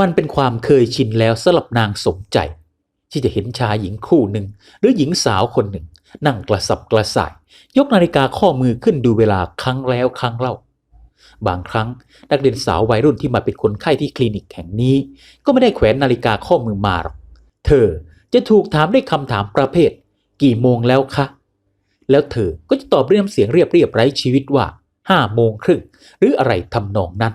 มันเป็นความเคยชินแล้วสำหรับนางสมใจ ที่จะเห็นชายหญิงคู่หนึ่ง หรือหญิงสาวคนหนึ่ง นั่งกระสับกระส่าย ยกนาฬิกาข้อมือขึ้นดูเวลาครั้งแล้วครั้งเล่า บางครั้งนักเรียนสาววัยรุ่นที่มาเป็นคนไข้ที่คลินิกแห่งนี้ ก็ไม่ได้แขวนนาฬิกาข้อมือมาหรอกเธอจะถูกถามด้วยคำถามประเภท กี่โมงแล้วคะ แล้วเธอก็จะตอบเรียมเสียงเรียบเรียบไร้ชีวิตว่าห้าโมงครึ่งหรืออะไรทำนองนั้น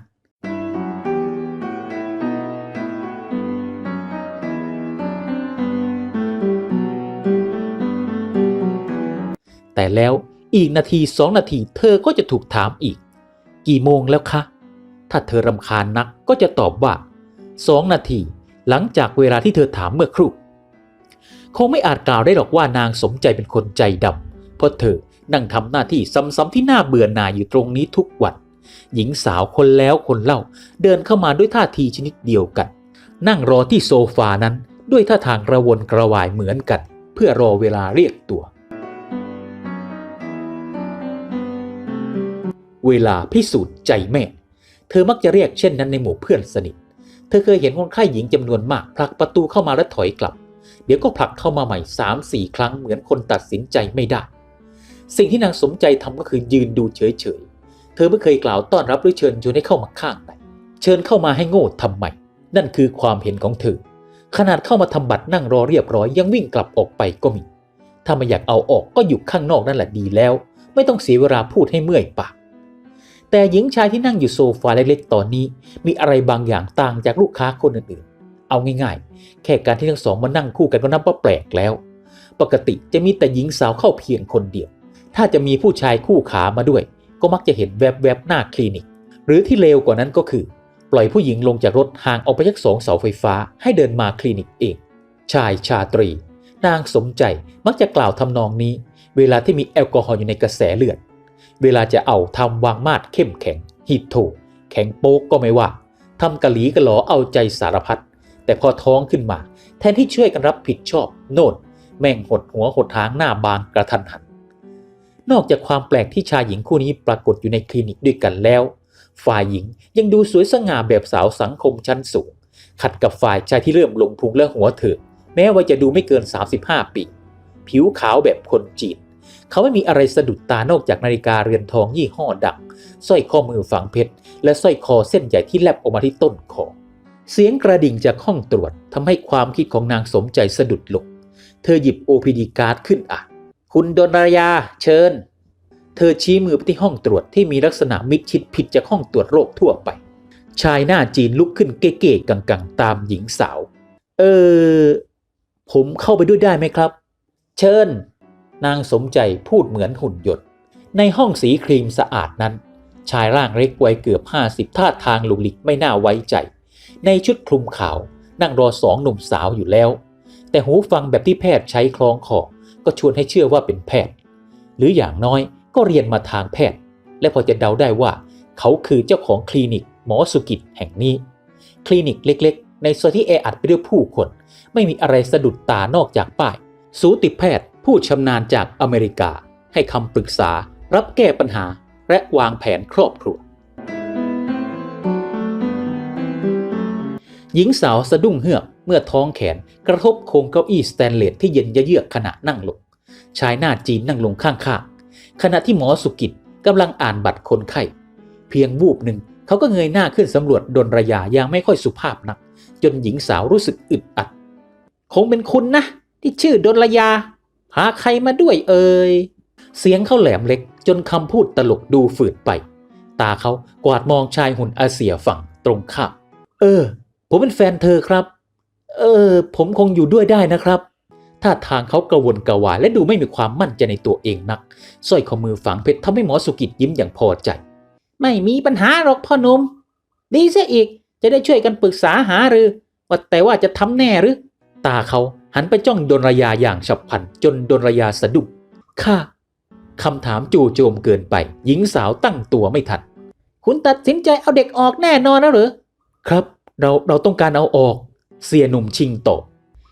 แต่แล้วอีกนาทีสองนาทีเธอก็จะถูกถามอีก กี่โมงแล้วคะ ถ้าเธอรำคาญนักก็จะตอบว่าสองนาที หลังจากเวลาที่เธอถามเมื่อครู่คงไม่อาจกล่าวได้หรอกว่านางสมใจเป็นคนใจดำเพราะเธอนั่งทำหน้าที่ซ้ำๆที่น่าเบื่อหน่ายอยู่ตรงนี้ทุกวันหญิงสาวคนแล้วคนเล่า เดินเข้ามาด้วยท่าทีชนิดเดียวกัน นั่งรอที่โซฟานั้นด้วยท่าทางกระวนกระวายเหมือนกัน เพื่อรอเวลาเรียกตัว เวลาพิสูจน์ใจแม่ เธอมักจะเรียกเช่นนั้นในหมู่เพื่อนสนิท เธอเคยเห็นคนไข้หญิงจำนวนมากผลักประตูเข้ามาแล้วถอยกลับ เดี๋ยวก็ผลักเข้ามาใหม่สามสี่ครั้งเหมือนคนตัดสินใจไม่ได้ สิ่งที่นางสมใจทำก็คือยืนดูเฉยๆ เธอไม่เคยกล่าวต้อนรับหรือเชิญชวนให้เข้ามาข้างในเชิญเข้ามาให้โง่ทำไมนั่นคือความเห็นของเธอ ขนาดเข้ามาทำบัตรนั่งรอเรียบร้อยยังวิ่งกลับออกไปก็มี ถ้าไม่อยากเอาออกก็อยู่ข้างนอกนั่นแหละดีแล้ว ไม่ต้องเสียเวลาพูดให้เมื่อยปาก แต่หญิงชายที่นั่งอยู่โซฟาเล็กๆ ตอนนี้ มีอะไรบางอย่างต่างจากลูกค้าคนอื่นๆ เอาง่ายๆ แค่การที่ทั้งสองมานั่งคู่กันก็นับว่าแปลกแล้ว ปกติจะมีแต่หญิงสาวเข้าเพียงคนเดียว ถ้าจะมีผู้ชายคู่ขามาด้วย ก็มักจะเห็นแวบๆหน้าคลินิก หรือที่เลวกว่านั้นก็คือ ปล่อยผู้หญิงลงจากรถห่างออกไปจากสองเสาไฟฟ้า ให้เดินมาคลินิกเอง ชายชาตรี นางสมใจมักจะกล่าวทำนองนี้ เวลาที่มีแอลกอฮอล์อยู่ในกระแสเลือด เวลาจะเอาทำวางมาดเข้มแข็งหิดโถแข็งโป๊กก็ไม่ว่าทำกะหลีกะหลอเอาใจสารพัดแต่พอท้องขึ้นมา แทนที่ช่วยกันรับผิดชอบ โน่น แม่งหดหัวหดทางหน้าบางกระทันหัน นอกจากความแปลกที่ชายหญิงคู่นี้ปรากฏอยู่ในคลินิกด้วยกันแล้ว ฝ่ายหญิงยังดูสวยสง่าแบบสาวสังคมชั้นสูง ขัดกับฝ่ายชายที่เริ่มลงพุงและหัวเถิกแม้ว่าจะดูไม่เกิน 35 ปี ผิวขาวแบบคนจีน เขาไม่มีอะไรสะดุดตานอกจากนาฬิกาเรือนทองยี่ห้อดังสร้อยข้อมือฝังเพชรและสร้อยคอเส้นใหญ่ที่แลบออกมาที่ต้นคอเสียงกระดิ่งจากห้องตรวจทำให้ความคิดของนางสมใจสะดุดลงเธอหยิบ OPD การ์ดขึ้นอ่านคุณดนรยา เชิญ เธอชี้มือไปที่ห้องตรวจที่มีลักษณะมิดชิดผิดจากห้องตรวจโรคทั่วไป ชายหน้าจีนลุกขึ้นเก้ๆกังๆ ตามหญิงสาว เออ ผมเข้าไปด้วยได้ไหมครับ เชิญ นางสมใจพูดเหมือนหุ่นยนต์ ในห้องสีครีมสะอาดนั้น ชายร่างเล็กวัยเกือบ 50 ท่าทางหลุกลิกไม่น่าไว้ใจ ในชุดคลุมขาวนั่งรอสองหนุ่มสาวอยู่แล้ว แต่หูฟังแบบที่แพทย์ใช้คล้องคอก็ชวนให้เชื่อว่าเป็นแพทย์ หรืออย่างน้อยก็เรียนมาทางแพทย์ และพอจะเดาได้ว่าเขาคือเจ้าของคลินิกหมอสุกิจแห่งนี้ คลินิกเล็กๆ ในโซนที่แออัดไปด้วยผู้คน ไม่มีอะไรสะดุดตานอกจากป้าย สูติแพทย์ ผู้ชำนาญจากอเมริกาให้คำปรึกษารับแก้ปัญหาและวางแผนครอบครัว หญิงสาวสะดุ้งเฮือกเมื่อท้องแขนกระทบโครงเก้าอี้สแตนเลสที่เย็นเยือกขณะนั่งลง ชายหน้าจีนนั่งลงข้างๆ ขณะที่หมอสุกิจกำลังอ่านบัตรคนไข้ เพียงวูบหนึ่งเขาก็เงยหน้าขึ้นสำรวจดนระยาอย่างไม่ค่อยสุภาพนัก จนหญิงสาวรู้สึกอึดอัด คงเป็นคุณนะ ที่ชื่อดนระยา พาใครมาด้วยเอ่ย เสียงเขาแหลมเล็กจนคำพูดตลกดูฝืดไป ตาเขากวาดมองชายหุ่นอาเซียฝั่งตรงข้ามเออ ผมเป็นแฟนเธอครับ เออ ผมคงอยู่ด้วยได้นะครับท่าทางเขากระวนกระวายและดูไม่มีความมั่นใจในตัวเองนักสร้อยข้อมือฝังเพชรทำให้หมอสุกิจยิ้มอย่างพอใจ ไม่มีปัญหาหรอกพ่อหนุ่มดีเสียอีกจะได้ช่วยกันปรึกษาหารือว่าแต่ว่าจะทำแน่หรือ ตาเขา หันไปจ้องดนรยาอย่างฉับพลันจนดนรยาสะดุ้งค่ะคำถามจู่โจมเกินไป หญิงสาวตั้งตัวไม่ทัน คุณตัดสินใจเอาเด็กออกแน่นอนนะหรือ ครับ เราเราต้องการเอาออก เสียหนุ่มชิงตอบ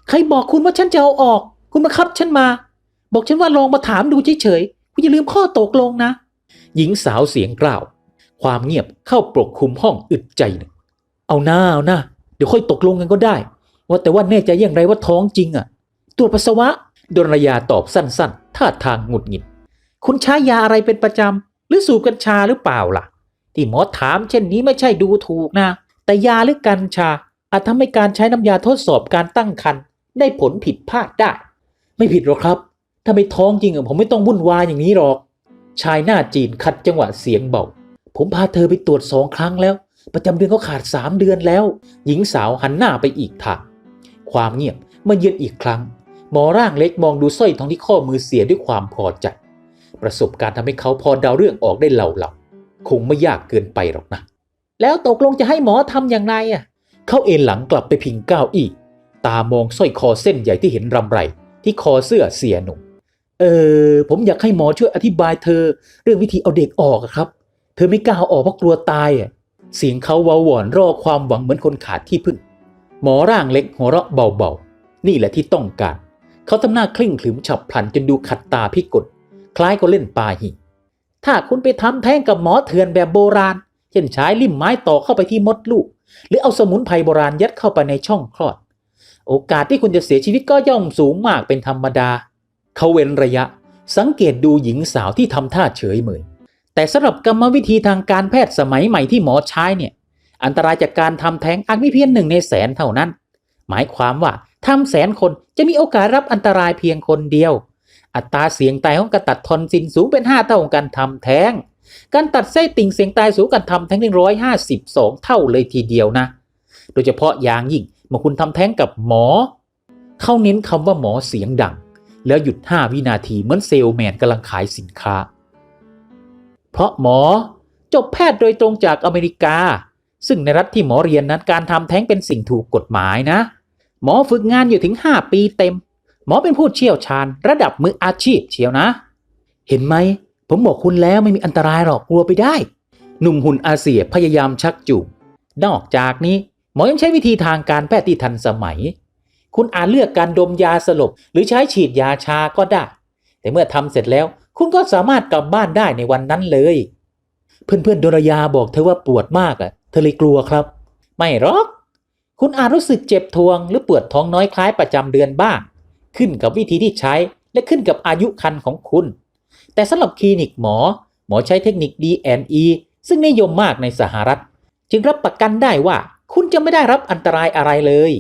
ใครบอกคุณว่าฉันจะเอาออก คุณมาคับฉันมา บอกฉันว่าลองมาถามดูเฉยๆ คุณอย่าลืมข้อตกลงนะ หญิงสาวเสียงกล่าว ความเงียบเข้าปกคลุมห้องอึดใจหนึ่ง เอาหน้าเอาหน้า เดี๋ยวค่อยตกลงกันก็ได้ ว่าแต่ว่าแน่ใจอย่างไรว่าท้องจริงอะ ตรวจปัสสาวะดนรยาตอบสั้นๆท่าทางหงุดหงิด คุณใช้ยาอะไรเป็นประจำ หรือสูบกัญชาหรือเปล่าล่ะ ที่หมอถามเช่นนี้ไม่ใช่ดูถูกนะ แต่ยาหรือกัญชา อาจทำให้การใช้น้ำยาทดสอบการตั้งครรภ์ได้ผลผิดพลาดได้ ไม่ผิดหรอกครับ ถ้าไม่ท้องจริงผมไม่ต้องวุ่นวายอย่างนี้หรอก ชายหน้าจีนคัดจังหวะเสียงเบา ผมพาเธอไปตรวจสองครั้งแล้ว ประจำเดือนก็ขาดสามเดือนแล้ว หญิงสาวหันหน้าไปอีกทาง ความเงียบมาเยือนอีกครั้ง หมอร่างเล็กมองดูสร้อยทองที่ข้อมือเสียด้วยความพอใจ ประสบการณ์ทำให้เขาพอเดาเรื่องออกได้เหล่าๆคงไม่ยากเกินไปหรอกนะ แล้วตกลงจะให้หมอทำอย่างไรอะ เขาเอนหลังกลับไปพิงเก้าอี้ตามองสร้อยคอเส้นใหญ่ที่เห็นรำไร ที่คอเสื้อเสียหนุ่มเออผมอยากให้หมอช่วยอธิบายเธอ เรื่องวิธีเอาเด็กออกครับ เธอไม่กล้าออกเพราะกลัวตายอะเสียงเขาวาหวอนรอความหวังเหมือนคนขาดที่พึ่ง หมอร่างเล็กหัวเราะเบาๆ นี่แหละที่ต้องการ เขาทำหน้าคลิ่งขรึมฉับพลันจนดูขัดตาพิกล คล้ายก็เล่นปาหีถ้าคุณไปทำแท้งกับหมอเถื่อนแบบโบราณ เช่นใช้ลิ่มไม้ต่อเข้าไปที่มดลูก หรือเอาสมุนไพรโบราณยัดเข้าไปในช่องคลอด โอกาสที่คุณจะเสียชีวิตก็ย่อมสูงมากเป็นธรรมดา เขาเว้นระยะ สังเกตดูหญิงสาวที่ทำท่าเฉยเมยแต่สำหรับกรรมวิธีทางการแพทย์สมัยใหม่ที่หมอใช้เนี่ย อันตรายจากการทำแท้งอาจมีเพียงหนึ่งในแสนเท่านั้น หมายความว่าทำแสนคนจะมีโอกาสรับอันตรายเพียงคนเดียว อัตราเสียงตายของการตัดทอนซินสูงเป็น 5 เท่าของการทำแท้ง การตัดไส้ติ่งเสียงตายสูงการทำแท้งถึงร้อยห้าสิบสองเท่าเลยทีเดียวนะ โดยเฉพาะอย่างยิ่งเมื่อคุณทำแท้งกับหมอ เขาเน้นคำว่าหมอเสียงดัง แล้วหยุด 5 วินาทีเหมือนเซลแมนกำลังขายสินค้า เพราะหมอจบแพทย์โดยตรงจากอเมริกา ซึ่งในรัฐที่หมอเรียนนั้นการทำแท้งเป็นสิ่งถูกกฎหมายนะ หมอฝึกงานอยู่ถึง 5 ปีเต็ม หมอเป็นผู้เชี่ยวชาญ ระดับมืออาชีพเชียวนะ เห็นไหม ผมบอกคุณแล้วไม่มีอันตรายหรอกกลัวไปได้ หนุ่มหุ่นอาเซียพยายามชักจูงนอกจากนี้ หมอยังใช้วิธีทางการแพทย์ที่ทันสมัย คุณอาจเลือกการดมยาสลบ หรือใช้ฉีดยาชาก็ได้ แต่เมื่อทำเสร็จแล้ว คุณก็สามารถกลับบ้านได้ในวันนั้นเลย เพื่อนๆดรยาบอกเธอว่าปวดมากอะ เธอเลยกลัวครับ ไม่หรอก คุณอาจรู้สึกเจ็บทวง หรือปวดท้องน้อยคล้ายประจำเดือนบ้าง ขึ้นกับวิธีที่ใช้และขึ้นกับอายุคันของคุณ แต่สำหรับคลินิกหมอ หมอใช้เทคนิค D&E ซึ่งนิยมมากในสหรัฐ จึงรับประกันได้ว่า คุณจะไม่ได้รับอันตรายอะไรเลย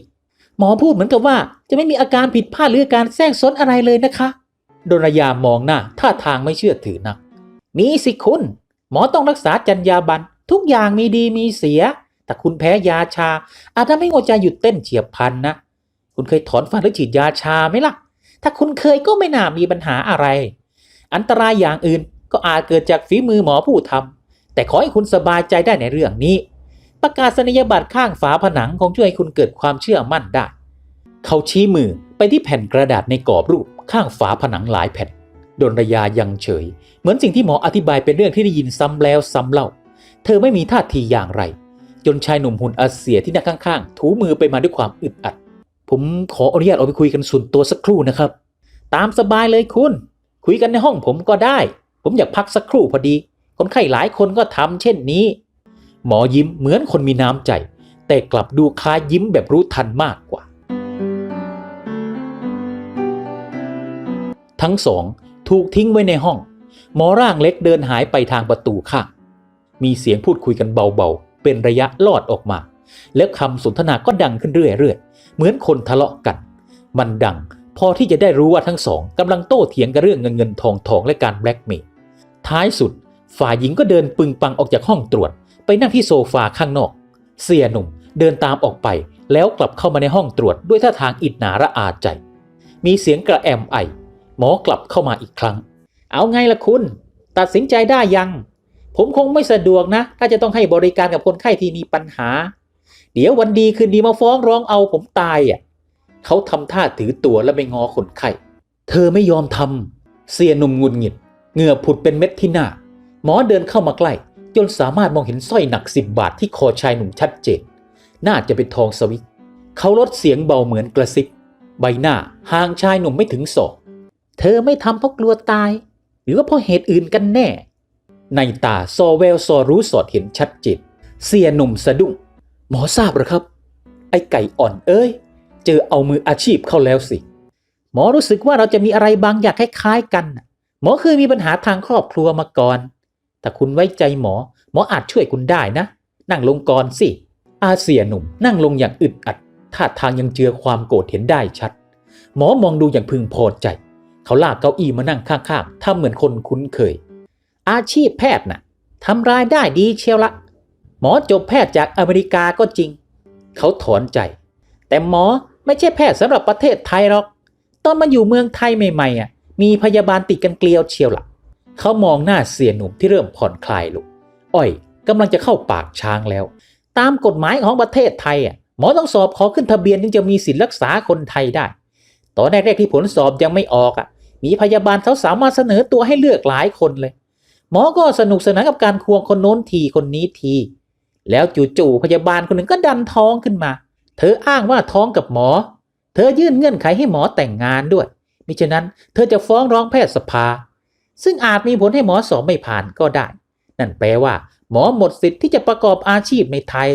หมอพูดเหมือนกับว่าจะไม่มีอาการผิดพลาดหรือการแทรกซ้อนอะไรเลยนะคะโดนยามองหน้าท่าทางไม่เชื่อถือนักมีสิคุณ หมอต้องรักษาจรรยาบรรณ ทุกอย่างมีดีมีเสีย แต่คุณแพ้ยาชา อาจทำให้หัวใจหยุดเต้นเฉียบพลันนะ คุณเคยถอนฟันหรือฉีดยาชาไหมล่ะ ถ้าคุณเคยก็ไม่น่ามีปัญหาอะไร อันตรายอย่างอื่นก็อาจเกิดจากฝีมือหมอผู้ทำแต่ขอให้คุณสบายใจได้ในเรื่องนี้ ประกาศนียบัตรข้างฝาผนังคงช่วยให้คุณเกิดความเชื่อมั่นได้ เขาชี้มือไปที่แผ่นกระดาษในกรอบรูปข้างฝาผนังหลายแผ่นดนรยายังเฉย เหมือนสิ่งที่หมออธิบายเป็นเรื่องที่ได้ยินซ้ำแล้วซ้ำเล่า เธอไม่มีท่าทีอย่างไร จนชายหนุ่มหุ่นอาเซียที่นั่งข้างๆ ถูมือไปมาด้วยความอึดอัด ผมขออนุญาตออกไปคุยกันส่วนตัวสักครู่นะครับ ตามสบายเลยคุณ คุยกันในห้องผมก็ได้ ผมอยากพักสักครู่พอดี คนไข้หลายคนก็ทำเช่นนี้ หมอยิ้มเหมือนคนมีน้ำใจ แต่กลับดูค้ายยิ้มแบบรู้ทันมากกว่า ทั้งสองถูกทิ้งไว้ในห้อง หมอร่างเล็กเดินหายไปทางประตูข้าง มีเสียงพูดคุยกันเบาๆ เป็นระยะลอดออกมา แล้วคำสนทนาก็ดังขึ้นเรื่อยๆ เหมือนคนทะเลาะกัน มันดังพอที่จะได้รู้ว่าทั้งสองกำลังโต้เถียงกันเรื่องเงินเงินทองทองและการแบล็กเมย์ท้ายสุด ฝ่ายหญิงก็เดินปึงปังออกจากห้องตรวจ ไปนั่งที่โซฟาข้างนอก เสียหนุ่มเดินตามออกไป แล้วกลับเข้ามาในห้องตรวจด้วยท่าทางอิดหนาระอาใจ มีเสียงกระแอมไอ หมอกลับเข้ามาอีกครั้ง เอาไงล่ะคุณ ตัดสินใจได้ยัง ผมคงไม่สะดวกนะ ถ้าจะต้องให้บริการกับคนไข้ที่มีปัญหา เดี๋ยววันดีคืนดีมาฟ้องร้องเอาผมตายอะเขาทำท่าถือตัวและไม่งอคนไข้ เธอไม่ยอมทำเสียหนุ่มงุดหงิดเหงื่อผุดเป็นเม็ดที่หน้า หมอเดินเข้ามาใกล้ จนสามารถมองเห็นสร้อยหนักสิบบาทที่คอชายหนุ่มชัดเจน น่าจะเป็นทองสวิตเขาลดเสียงเบาเหมือนกระซิบ ใบหน้าห่างชายหนุ่มไม่ถึงศอกเธอไม่ทำเพราะกลัวตาย หรือว่าเพราะเหตุอื่นกันแน่ ในตาซอแววซอรู้สอดเห็นชัดเจนเสียหนุ่มสะดุ้งหมอทราบหรือครับ ไอ้ไก่อ่อนเอ้ย เจอเอามืออาชีพเข้าแล้วสิ หมอรู้สึกว่าเราจะมีอะไรบางอย่างคล้ายๆกัน หมอเคยมีปัญหาทางครอบครัวมาก่อนถ้าคุณไว้ใจหมอ หมออาจช่วยคุณได้นะ นั่งลงก่อนสิ อาเซียหนุ่มนั่งลงอย่างอึดอัด ท่าทางยังเจือความโกรธเห็นได้ชัด หมอมองดูอย่างพึงพอใจ เขาลากเก้าอี้มานั่งข้างๆทำเหมือนคนคุ้นเคย อาชีพแพทย์น่ะทำรายได้ดีเชียวละ หมอจบแพทย์จากอเมริกาก็จริง เขาถอนใจ แต่หมอไม่ใช่แพทย์สำหรับประเทศไทยหรอก ตอนมาอยู่เมืองไทยใหม่ๆอะ มีพยาบาลติดกันเกลียวเชียวละเขามองหน้าเสียหนุ่มที่เริ่มผ่อนคลายลงอ้อยกำลังจะเข้าปากช้างแล้ว ตามกฎหมายของประเทศไทยอะหมอต้องสอบขอขึ้นทะเบียนถึงจะมีสิทธิ์รักษาคนไทยได้ ตอนแรกๆที่ผลสอบยังไม่ออกอะ มีพยาบาลเขาสามารถเสนอตัวให้เลือกหลายคนเลย หมอก็สนุกสนานกับการควงคนโน้นทีคนนี้ที แล้วจู่ๆพยาบาลคนหนึ่งก็ดันท้องขึ้นมา เธออ้างว่าท้องกับหมอ เธอยื่นเงื่อนไขให้หมอแต่งงานด้วยมิฉะนั้นเธอจะฟ้องร้องแพทยสภา ซึ่งอาจมีผลให้หมอสอบไม่ผ่านก็ได้ นั่นแปลว่า หมอหมดสิทธิ์ที่จะประกอบอาชีพในไทย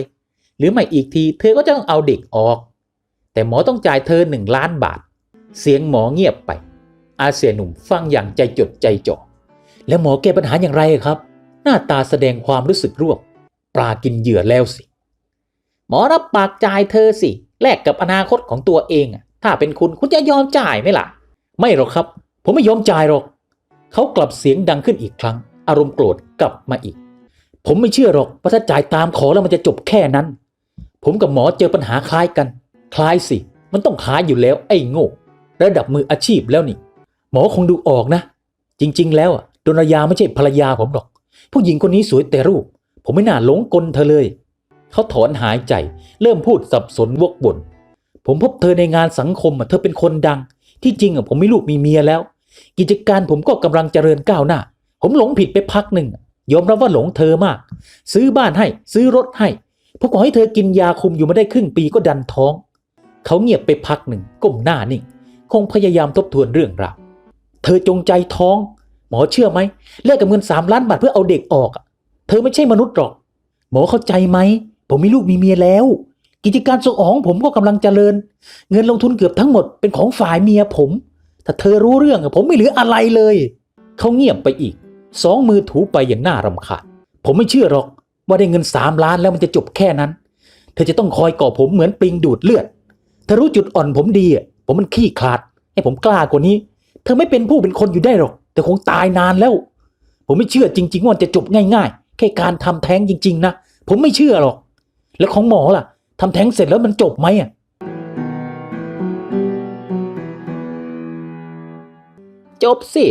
หรือไม่อีกทีเธอก็จะต้องเอาเด็กออก แต่หมอต้องจ่ายเธอหนึ่งล้านบาท เสียงหมอเงียบไป อาเซียหนุ่มฟังอย่างใจจดใจจ่อ แล้วหมอแก้ปัญหาอย่างไรครับ หน้าตาแสดงความรู้สึกร่วมปลากินเหยื่อแล้วสิ หมอรับปากจ่ายเธอสิ แลกกับอนาคตของตัวเองอะถ้าเป็นคุณคุณจะยอมจ่ายไหมล่ะ ไม่หรอกครับ ผมไม่ยอมจ่ายหรอก เขากลับเสียงดังขึ้นอีกครั้ง อารมณ์โกรธกลับมาอีก ผมไม่เชื่อหรอกว่าถ้าจ่ายตามขอแล้วมันจะจบแค่นั้น ผมกับหมอเจอปัญหาคล้ายกัน คล้ายสิ มันต้องคล้ายอยู่แล้วไอ้โง่ ระดับมืออาชีพแล้วนี่ หมอคงดูออกนะ จริง ๆ แล้วอะ ดนยาไม่ใช่ภรรยาผมหรอก ผู้หญิงคนนี้สวยแต่รูป ผมไม่น่าหลงกลเธอเลย เขาถอนหายใจ เริ่มพูดสับสนวกวนผมพบเธอในงานสังคมเธอเป็นคนดัง ที่จริงอะผมมีลูกมีเมียแล้ว กิจการผมก็กำลังเจริญก้าวหน้า ผมหลงผิดไปพักหนึ่งยอมรับว่าหลงเธอมาก ซื้อบ้านให้ ซื้อรถให้ผมขอให้เธอกินยาคุมอยู่มาได้ครึ่งปีก็ดันท้อง เขาเงียบไปพักหนึ่งก้มหน้านิ่ง คงพยายามทบทวนเรื่องราวเธอจงใจท้อง มอเชื่อไหมแลกกับเงินสามล้านบาทเพื่อเอาเด็กออก เธอไม่ใช่มนุษย์หรอก หมอเข้าใจไหม ผมมีลูกมีเมียแล้ว กิจการส่งออกของผมก็กำลังเจริญ เงินลงทุนเกือบทั้งหมดเป็นของฝ่ายเมียผม ถ้าเธอรู้เรื่องผมไม่เหลืออะไรเลย เขาเงียบไปอีก สองมือถูไปอย่างน่ารำคาญ ผมไม่เชื่อหรอก ว่าได้เงินสามล้านแล้วมันจะจบแค่นั้น เธอจะต้องคอยก่อผมเหมือนปลิงดูดเลือด เธอรู้จุดอ่อนผมดีผมมันขี้ขลาด ให้ผมกล้ากว่านี้ เธอไม่เป็นผู้เป็นคนอยู่ได้หรอก แต่คงตายนานแล้ว ผมไม่เชื่อจริง ๆ ว่าจะจบง่าย ๆ แค่การทำแท้งจริง ๆ นะ ผมไม่เชื่อหรอก แล้วของหมอล่ะทำแท้งเสร็จแล้วมันจบไหมอะจบสิ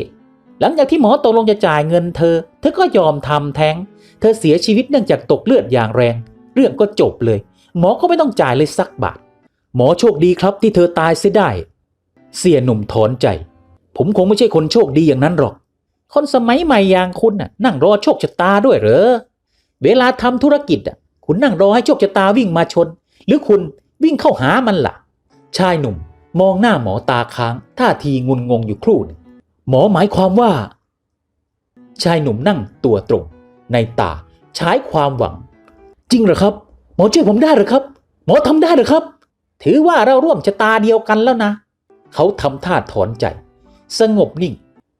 หลังจากที่หมอตกลงจะจ่ายเงินเธอ เธอก็ยอมทำแท้ง เธอเสียชีวิตเนื่องจากตกเลือดอย่างแรง เรื่องก็จบเลย หมอก็ไม่ต้องจ่ายเลยสักบาท หมอโชคดีครับที่เธอตายเสียได้ เสียหนุ่มถอนใจ ผมคงไม่ใช่คนโชคดีอย่างนั้นหรอก คนสมัยใหม่อย่างคุณน่ะนั่งรอโชคชะตาด้วยเหรอ เวลาทำธุรกิจอะคุณนั่งรอให้โชคชะตาวิ่งมาชน หรือคุณวิ่งเข้าหามันล่ะ ชายหนุ่มมองหน้าหมอตาค้างท่าทีงุนงงอยู่ครู่หนึ่งหมอหมายความว่า ชายหนุ่มนั่งตัวตรง ในตาใช้ความหวัง จริงเหรอครับ หมอช่วยผมได้เหรอครับ หมอทำได้เหรอครับ ถือว่าเราร่วมชะตาเดียวกันแล้วนะ เขาทำท่าถอนใจ สงบนิ่ง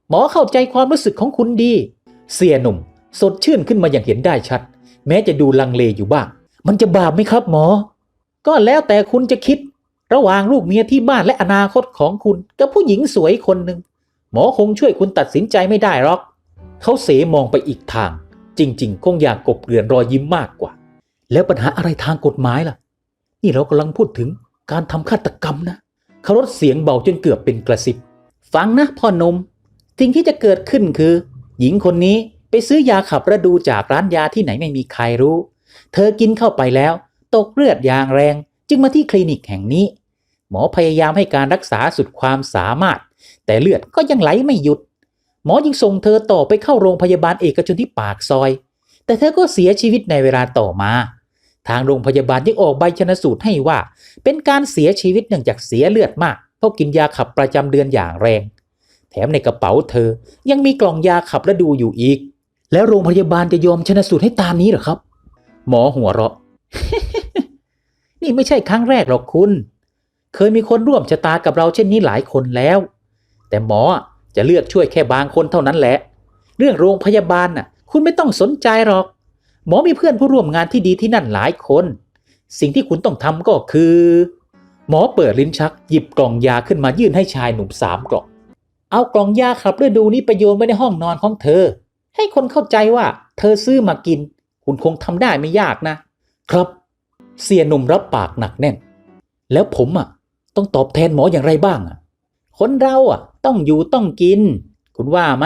หมอเข้าใจความรู้สึกของคุณดี เสียหนุ่ม สดชื่นขึ้นมาอย่างเห็นได้ชัด แม้จะดูลังเลอยู่บ้าง มันจะบาปไหมครับหมอ ก็แล้วแต่คุณจะคิด ระหว่างลูกเมียที่บ้านและอนาคตของคุณ กับผู้หญิงสวยคนหนึ่งหมอคงช่วยคุณตัดสินใจไม่ได้หรอก เขาเสมองไปอีกทาง จริง ๆ คงอยากกบเกลื่อนรอยยิ้มมากกว่า แล้วปัญหาอะไรทางกฎหมายล่ะ นี่เรากำลังพูดถึงการทำฆาตกรรมนะเขาลดเสียงเบาจนเกือบเป็นกระซิบ ฟังนะพ่อนมสิ่งที่จะเกิดขึ้นคือ หญิงคนนี้ไปซื้อยาขับระดูจากร้านยาที่ไหนไม่มีใครรู้ เธอกินเข้าไปแล้ว ตกเลือดอย่างแรง จึงมาที่คลินิกแห่งนี้ หมอพยายามให้การรักษาสุดความสามารถ แต่เลือดก็ยังไหลไม่หยุด หมอจึงส่งเธอต่อไปเข้าโรงพยาบาลเอกชนที่ปากซอย แต่เธอก็เสียชีวิตในเวลาต่อมา ทางโรงพยาบาลยังออกใบชนสูตรให้ว่า เป็นการเสียชีวิตเนื่องจากเสียเลือดมาก เพราะกินยาขับประจำเดือนอย่างแรง แถมในกระเป๋าเธอยังมีกล่องยาขับและดูอยู่อีก แล้วโรงพยาบาลจะยอมชนะสูตรให้ตามนี้หรอครับ หมอหัวเราะ นี่ไม่ใช่ครั้งแรกหรอกคุณ เคยมีคนร่วมชะตากับเราเช่นนี้หลายคนแล้ว แต่หมอจะเลือกช่วยแค่บางคนเท่านั้นแหละ เรื่องโรงพยาบาลน่ะ คุณไม่ต้องสนใจหรอก หมอมีเพื่อนผู้ร่วมงานที่ดีที่นั่นหลายคน สิ่งที่คุณต้องทำก็คือ หมอเปิดลิ้นชักหยิบกล่องยาขึ้นมายื่นให้ชายหนุ่มสามกล่อง เอากล่องยาขับฤดูนี้ไปโยนไว้ในห้องนอนของเธอ ให้คนเข้าใจว่าเธอซื้อมากิน คุณคงทำได้ไม่ยากนะ ครับ เสียหนุ่มรับปากหนักแน่น แล้วผมอะ ต้องตอบแทนหมออย่างไรบ้างอะ คนเราอะ ต้องอยู่ต้องกิน คุณว่าไหม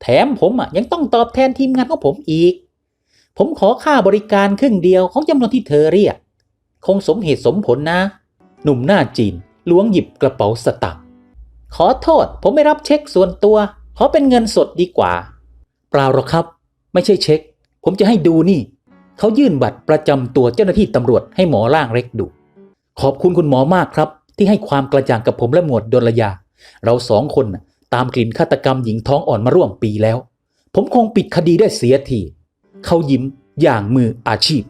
แถมผมอะยังต้องตอบแทนทีมงานของผมอีก ผมขอค่าบริการครึ่งเดียวของจำนวนที่เธอเรียก คงสมเหตุสมผลนะ หนุ่มหน้าจีนล้วงหยิบกระเป๋าสตางค์ขอโทษ ผมไม่รับเช็คส่วนตัว ขอเป็นเงินสดดีกว่า เปล่าหรอกครับ ไม่ใช่เช็ค ผมจะให้ดูนี่ เขายื่นบัตรประจำตัวเจ้าหน้าที่ตำรวจให้หมอร่างเล็กดู ขอบคุณคุณหมอมากครับ ที่ให้ความกระจ่างกับผมและหมวดดลยา เราสองคนตามกลิ่นฆาตกรรมหญิงท้องอ่อนมาร่วมปีแล้ว ผมคงปิดคดีได้เสียทีเขายิ้มอย่างมืออาชีพ